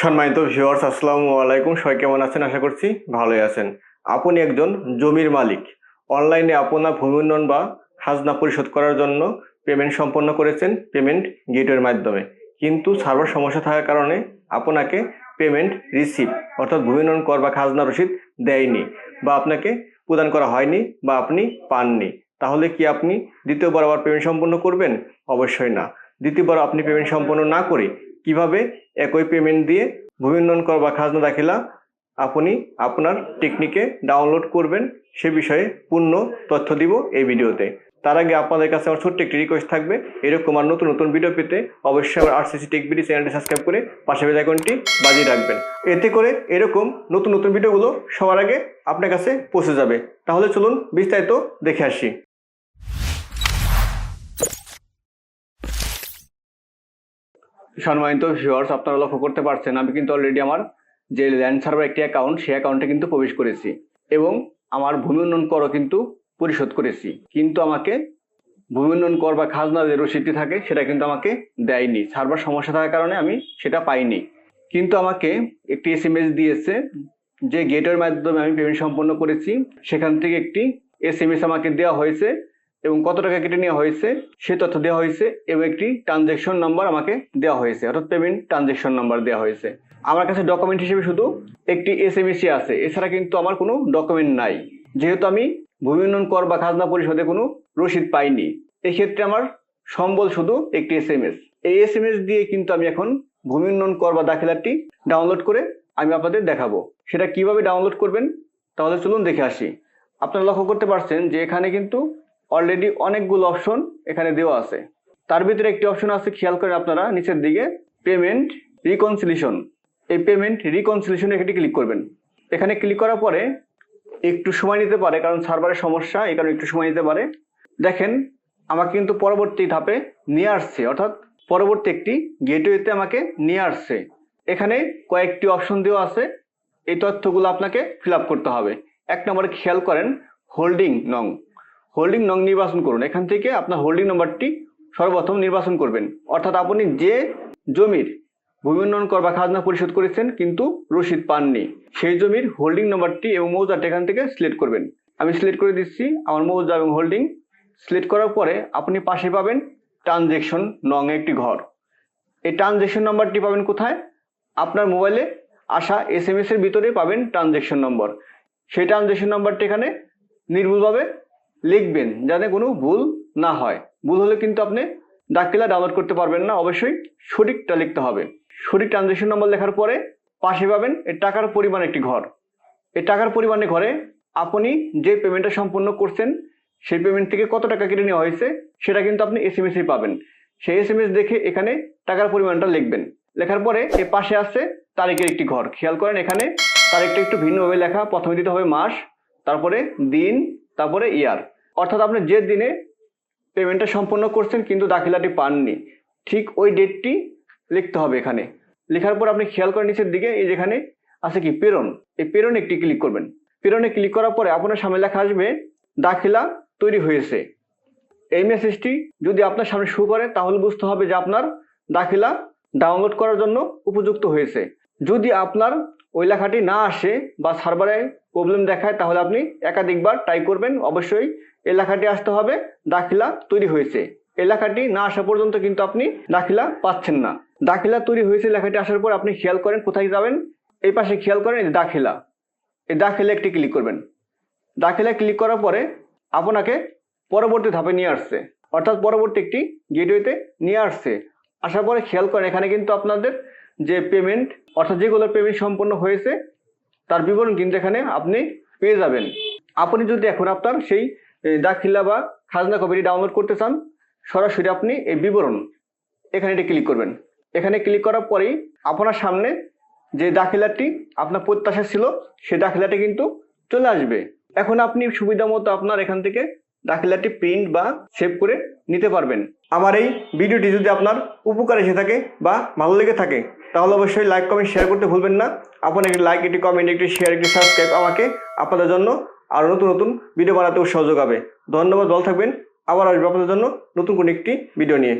সম্মানিত ভিউয়ার্স আসসালামু আলাইকুম। সবাই কেমন আছেন? আশা করছি ভালোই আছেন। আপনি একজন জমির মালিক। অনলাইনে আপনার ভূমি উন্নয়ন বা খাজনা পরিশোধ করার জন্য পেমেন্ট সম্পন্ন করেছেন পেমেন্ট গেটওয়ের মাধ্যমে। কিন্তু সার্ভার সমস্যা থাকার কারণে আপনাকে পেমেন্ট রিসিভ অর্থাৎ ভূমি উন্নয়ন কর বা খাজনা রসিদ দেয়নি বা আপনাকে প্রদান করা হয়নি বা আপনি পাননি। তাহলে কি আপনি দ্বিতীয়বার আবার পেমেন্ট সম্পন্ন করবেন? অবশ্যই না। দ্বিতীয়বার আপনি পেমেন্ট সম্পন্ন না করে কীভাবে একই পেমেন্ট দিয়ে ভূমি উন্নয়ন কর বা খাজনা দাখিলা আপনি আপনার টেকনিকে ডাউনলোড করবেন, সে বিষয়ে পূর্ণ তথ্য দিব এই ভিডিওতে। তার আগে আপনাদের কাছে আমার ছোট্ট একটি রিকোয়েস্ট থাকবে, এরকম আর নতুন নতুন ভিডিও পেতে অবশ্যই আমার আরসিসি টেক ভিডিও চ্যানেলটি সাবস্ক্রাইব করে পাশে বেল আইকনটি বাজিয়ে রাখবেন। এতে করে এরকম নতুন নতুন ভিডিওগুলো সবার আগে আপনার কাছে পৌঁছে যাবে। তাহলে চলুন বিস্তারিত দেখে আসি। সম্মানিত ভিউয়ার্স আপনারা লক্ষ্য করতে পারছেন, আমি কিন্তু অলরেডি আমার যে ল্যান্ড সার্ভার একটি অ্যাকাউন্ট সেই অ্যাকাউন্টে কিন্তু প্রবেশ করেছি এবং আমার ভূমি উন্নয়ন করও কিন্তু পরিশোধ করেছি। কিন্তু আমাকে ভূমি উন্নয়ন কর বা খাজনা যে রসিদটি থাকে, সেটা কিন্তু আমাকে দেয়নি। সার্ভার সমস্যা থাকার কারণে আমি সেটা পাইনি। কিন্তু আমাকে একটি এস দিয়েছে যে গেটের মাধ্যমে আমি পেমেন্ট সম্পন্ন করেছি। সেখান থেকে একটি এস এম এস আমাকে দেওয়া হয়েছে এবং কত টাকা কেটে নেওয়া হয়েছে, সে তথ্য দেওয়া হয়েছে এবং একটি ট্রানজেকশন নাম্বার আমাকে দেওয়া হয়েছে, অর্থাৎ পেমেন্ট ট্রানজেকশন নাম্বার দেওয়া হয়েছে। আমার কাছে ডকুমেন্ট হিসেবে শুধু একটি এস এম এসই আছে, এছাড়া কিন্তু আমার কোনো ডকুমেন্ট নাই। যেহেতু আমি ভূমি উন্নয়ন কর বা খাজনা পরিষদে কোনো রসিদ পাইনি, এক্ষেত্রে আমার সম্বল শুধু একটি এস এম এস এই এস এম এস দিয়ে কিন্তু আমি এখন ভূমি উন্নয়ন কর বা দাখিলাটি ডাউনলোড করে আমি আপনাদের দেখাবো। সেটা কীভাবে ডাউনলোড করবেন, তাহলে চলুন দেখে আসি। আপনারা লক্ষ্য করতে পারছেন যে এখানে কিন্তু অলরেডি অনেকগুলো অপশন এখানে দেওয়া আছে। তার ভিতরে একটি অপশন আছে, খেয়াল করেন আপনারা, নিচের দিকে পেমেন্ট রিকনসিলেশন এই পেমেন্ট রিকনসিলিশনে এখানে ক্লিক করবেন। এখানে ক্লিক করার পরে একটু সময় নিতে পারে, কারণ সার্ভারের সমস্যা, এই কারণে একটু সময় নিতে পারে। দেখেন, আমাকে কিন্তু পরবর্তী ধাপে নিয়ে আসছে, অর্থাৎ পরবর্তী একটি গেটওয়েতে আমাকে নিয়ে আসছে। এখানে কয়েকটি অপশন দেওয়া আছে, এই তথ্যগুলো আপনাকে ফিল করতে হবে। এক নম্বরে খেয়াল করেন হোল্ডিং নং। হোল্ডিং নং নির্বাচন করুন। এখান থেকে আপনার হোল্ডিং নম্বরটি সর্বপ্রথম নির্বাচন করবেন। অর্থাৎ আপনি যে জমির ভূমি উন্নয়ন কর বা খাজনা পরিশোধ করেছেন কিন্তু রসিদ পাননি, সেই জমির হোল্ডিং নম্বরটি এবং মৌজাটা এখান থেকে সিলেক্ট করবেন। আমি সিলেক্ট করে দিচ্ছি আমার মৌজা এবং হোল্ডিং। সিলেক্ট করার পরে আপনি পাশে পাবেন ট্রানজেকশন নং একটি ঘর। এই ট্রানজেকশন নাম্বারটি পাবেন কোথায়? আপনার মোবাইলে আসা এস এম এস এর ভিতরে পাবেন ট্রানজেকশন নম্বর। সেই ট্রানজেকশন নাম্বারটি এখানে নির্ভুলভাবে লিখবেন যাতে কোনো ভুল না হয়। ভুল হলে কিন্তু আপনি ডাকিলা ডাউনলোড করতে পারবেন না, অবশ্যই সঠিকটা লিখতে হবে। সঠিক ট্রানজেকশন নম্বর লেখার পরে পাশে পাবেন এই টাকার পরিমাণ একটি ঘর। এই টাকার পরিমাণে ঘরে আপনি যে পেমেন্টটা সম্পূর্ণ করছেন, সেই পেমেন্ট থেকে কত টাকা কেটে নেওয়া হয়েছে, সেটা কিন্তু আপনি এস এম এসে পাবেন। সেই এস এম এস দেখে এখানে টাকার পরিমাণটা লিখবেন। লেখার পরে এর পাশে আছে তারিখের একটি ঘর। খেয়াল করেন এখানে তারিখটা একটু ভিন্নভাবে লেখা। প্রথমে দিতে হবে মাস, তারপরে দিন তারপরে ইয়ার। অর্থাৎ আপনি যে দিনে পেমেন্টটা সম্পন্ন করছেন কিন্তু দাখিলাটি পাননি, ঠিক ওই ডেটটি লিখতে হবে এখানে। লেখার পর আপনি খেয়াল করেন নিচের দিকে, এই যেখানে আছে কি, প্রেরণ। এই প্রেরণ একটি ক্লিক করবেন। প্রেরণে ক্লিক করার পরে আপনার সামনে লেখা আসবে, দাখিলা তৈরি হয়েছে। এই মেসেজটি যদি আপনার সামনে শো করে, তাহলে বুঝতে হবে যে আপনার দাখিলা ডাউনলোড করার জন্য উপযুক্ত হয়েছে। যদি আপনার ওই লেখাটি না আসে বা সার্ভারে প্রবলেম দেখায়, তাহলে আপনি একাধিকবার ট্রাই করবেন। অবশ্যই এই লেখাটি আসতে হবে, দাখিলা তৈরি হয়েছে। এই লেখাটি না আসা পর্যন্ত কিন্তু আপনি দাখিলা পাচ্ছেন না। দাখিলা তৈরি হয়েছে লেখাটি আসার পর আপনি খেয়াল করেন কোথায় যাবেন। এই পাশে খেয়াল করেন দাখিলা। এই দাখিলা একটি ক্লিক করবেন। দাখিলা ক্লিক করার পরে আপনাকে পরবর্তী ধাপে নিয়ে আসছে। অর্থাৎ পরবর্তী একটি গেটওয়েতে নিয়ে আসছে। আসার পরে খেয়াল করেন, এখানে কিন্তু আপনাদের যে পেমেন্ট অর্থাৎ যেগুলো পেমেন্ট সম্পন্ন হয়েছে, তার বিবরণ কিন্তু এখানে আপনি পেয়ে যাবেন। আপনি যদি এখন আপনার সেই দাখিলা বা খাজনা কপিটি ডাউনলোড করতে চান, সরাসরি আপনি এই বিবরণ এখানে এটি ক্লিক করবেন। এখানে ক্লিক করার পরেই আপনার সামনে যে দাখিলাটি আপনার প্রত্যাশা ছিল সেই দাখিলাটি কিন্তু চলে আসবে। এখন আপনি সুবিধা মতো আপনার এখান থেকে দাখিলাটি প্রিন্ট বা সেভ করে নিতে পারবেন। আমার এই ভিডিওটি যদি আপনার উপকার এসে থাকে বা ভালো লেগে থাকে, তাহলে অবশ্যই লাইক কমেন্ট শেয়ার করতে ভুলবেন না। আপনার একটি লাইক একটি কমেন্ট একটি শেয়ার একটি সাবস্ক্রাইব আমাকে আপনাদের জন্য আরও নতুন নতুন ভিডিও বানাতেও সহযোগ হবে। ধন্যবাদ, ভালো থাকবেন। আবার আসবে আপনাদের জন্য নতুন কোনো একটি ভিডিও নিয়ে।